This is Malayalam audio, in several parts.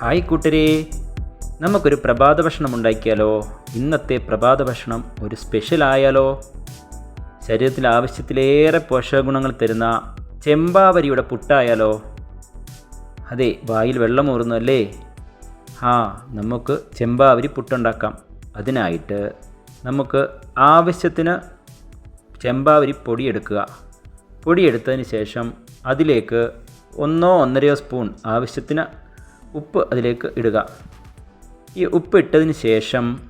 ഹായ് കൂട്ടരേ. നമുക്കൊരു പ്രഭാത ഭക്ഷണം ഉണ്ടാക്കിയാലോ? ഇന്നത്തെ പ്രഭാത ഭക്ഷണം ഒരു സ്പെഷ്യൽ ആയാലോ? ശരീരത്തിൽ ആവശ്യത്തിലേറെ പോഷകഗുണങ്ങൾ തരുന്ന ചെമ്പാവരിയുടെ പുട്ടായാലോ? അതെ വായിൽ വെള്ളമൂറുന്നു അല്ലേ? ആ നമുക്ക് ചെമ്പാവരി പുട്ടുണ്ടാക്കാം. അതിനായിട്ട് നമുക്ക് ആവശ്യത്തിന് ചെമ്പാവരി പൊടിയെടുക്കുക. പൊടിയെടുത്തതിന് ശേഷം അതിലേക്ക് ഒന്നോ ഒന്നരയോ സ്പൂൺ ആവശ്യത്തിന് ഉപ്പ് അതിലേക്ക് ഇടുക. ഈ ഉപ്പ് ഇട്ടതിന് ശേഷം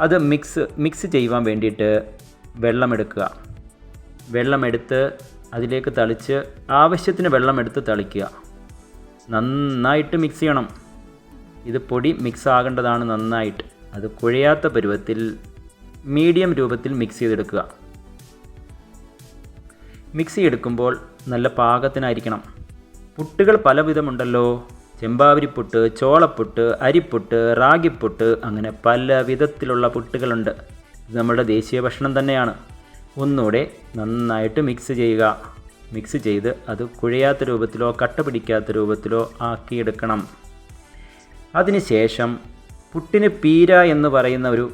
അത് മിക്സ് മിക്സ് ചെയ്യുവാൻ വേണ്ടിയിട്ട് വെള്ളമെടുക്കുക. വെള്ളമെടുത്ത് അതിലേക്ക് തളിച്ച് ആവശ്യത്തിന് വെള്ളമെടുത്ത് തളിക്കുക. നന്നായിട്ട് മിക്സ് ചെയ്യണം. ഇത് പൊടി മിക്സ് ആകേണ്ടതാണ് നന്നായിട്ട്. അത് കുഴയാത്ത പരുവത്തിൽ മീഡിയം രൂപത്തിൽ മിക്സ് ചെയ്തെടുക്കുക. മിക്സി എടുക്കുമ്പോൾ നല്ല പാകത്തിനായിരിക്കണം. പുട്ടുകൾ പലവിധമുണ്ടല്ലോ. ചെമ്പാവരിപ്പുട്ട് ചോളപ്പുട്ട് അരിപ്പുട്ട് റാഗിപ്പുട്ട് അങ്ങനെ പല വിധത്തിലുള്ള പുട്ടുകളുണ്ട്. ഇത് നമ്മുടെ ദേശീയ ഭക്ഷണം തന്നെയാണ്. ഒന്നുകൂടെ നന്നായിട്ട് മിക്സ് ചെയ്യുക. മിക്സ് ചെയ്ത് അത് കുഴയാത്ത രൂപത്തിലോ കട്ട പിടിക്കാത്ത രൂപത്തിലോ ആക്കിയെടുക്കണം. അതിനുശേഷം പുട്ടിന് പീര എന്ന് പറയുന്ന ഒരു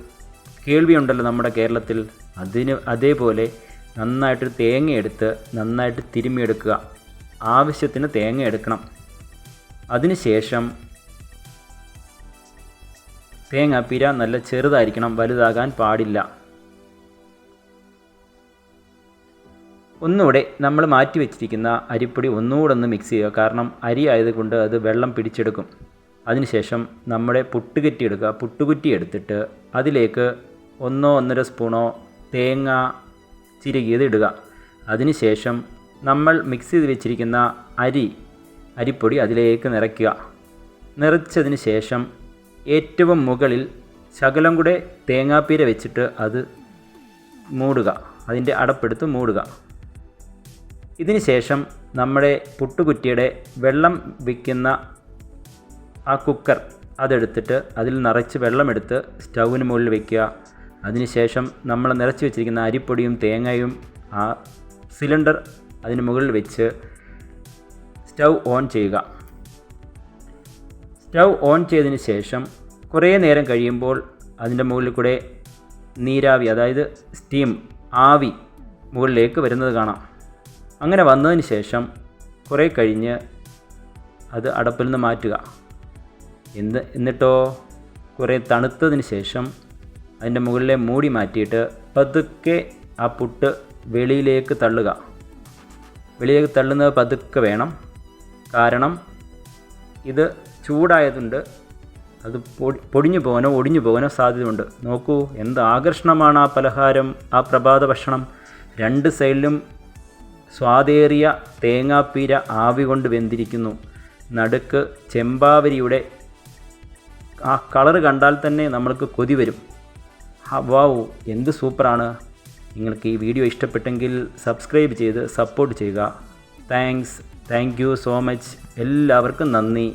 കേൾവിയുണ്ടല്ലോ നമ്മുടെ കേരളത്തിൽ. അതിന് അതേപോലെ നന്നായിട്ട് തേങ്ങ എടുത്ത് നന്നായിട്ട് തിരുമ്മിയെടുക്കുക. ആവശ്യത്തിന് തേങ്ങ എടുക്കണം അതിനുശേഷം തേങ്ങാപ്പീര നല്ല ചെറുതായിരിക്കണം വലുതാകാൻ പാടില്ല. ഒന്നുകൂടെ നമ്മൾ മാറ്റി വെച്ചിരിക്കുന്ന അരിപ്പൊടി ഒന്നുകൂടെ ഒന്ന് മിക്സ് ചെയ്യുക. കാരണം അരി ആയതുകൊണ്ട് അത് വെള്ളം പിടിച്ചെടുക്കും. അതിനുശേഷം നമ്മുടെ പുട്ടുകുറ്റി എടുക്കുക. പുട്ടുകുറ്റി എടുത്തിട്ട് അതിലേക്ക് ഒന്നോ ഒന്നര സ്പൂണോ തേങ്ങ ചിരകിയത് ഇടുക. അതിനുശേഷം നമ്മൾ മിക്സ് ചെയ്ത് വെച്ചിരിക്കുന്ന അരി അരിപ്പൊടി അതിലേക്ക് നിറയ്ക്കുക. നിറച്ചതിന് ശേഷം ഏറ്റവും മുകളിൽ ശകലം കൂടെ തേങ്ങാപ്പീര വെച്ചിട്ട് അത് മൂടുക. അതിന്റെ അടപ്പെടുത്ത് മൂടുക. ഇതിന് ശേഷം നമ്മുടെ പുട്ടുകുറ്റിയുടെ വെള്ളം വയ്ക്കുന്ന ആ കുക്കർ അതെടുത്തിട്ട് അതിൽ നിറച്ച് വെള്ളമെടുത്ത് സ്റ്റൗവിന് മുകളിൽ വയ്ക്കുക അതിനുശേഷം നമ്മൾ നിറച്ച് വെച്ചിരിക്കുന്ന അരിപ്പൊടിയും തേങ്ങയും ആ സിലിണ്ടർ അതിന് മുകളിൽ വെച്ച് സ്റ്റൗ ഓൺ ചെയ്യുക. സ്റ്റൗ ഓൺ ചെയ്തതിന് ശേഷം കുറേ നേരം കഴിയുമ്പോൾ അതിന്റെ മുകളിൽ കൂടെ നീരാവി അതായത് സ്റ്റീം ആവി മുകളിലേക്ക് വരുന്നത് കാണാം. അങ്ങനെ വന്നതിന് ശേഷം കുറേ കഴിഞ്ഞ് അത് അടപ്പിൽ നിന്ന് മാറ്റുക. എന്ത് എന്നിട്ടോ? കുറേ തണുത്തതിന് ശേഷം അതിന്റെ മുകളിലെ മൂടി മാറ്റിയിട്ട് പതുക്കെ ആ പുട്ട് വെളിയിലേക്ക് തള്ളുക. വെളിയിലേക്ക് തള്ളുന്നത് പതുക്കെ വേണം. കാരണം ഇത് ചൂടായതുണ്ട്. അത് പൊടി പൊടിഞ്ഞു പോകാനോ ഒടിഞ്ഞു പോകാനോ സാധ്യതയുണ്ട്. നോക്കൂ എന്ത് ആകർഷണമാണ് ആ പലഹാരം ആ പ്രഭാത ഭക്ഷണം. രണ്ട് സൈഡിലും സ്വാദേറിയ തേങ്ങാപ്പീര ആവി കൊണ്ട് വെന്തിരിക്കുന്നു. നടുക്ക് ചെമ്പാവരിയുടെ ആ കളർ കണ്ടാൽ തന്നെ നമ്മൾക്ക് കൊതി വരും. വാവ് എന്ത് സൂപ്പറാണ്. നിങ്ങൾക്ക് ഈ വീഡിയോ ഇഷ്ടപ്പെട്ടെങ്കിൽ സബ്സ്ക്രൈബ് ചെയ്ത് സപ്പോർട്ട് ചെയ്യുക. Thanks. Thank you so much. എല്ലാവർക്കും നന്ദി.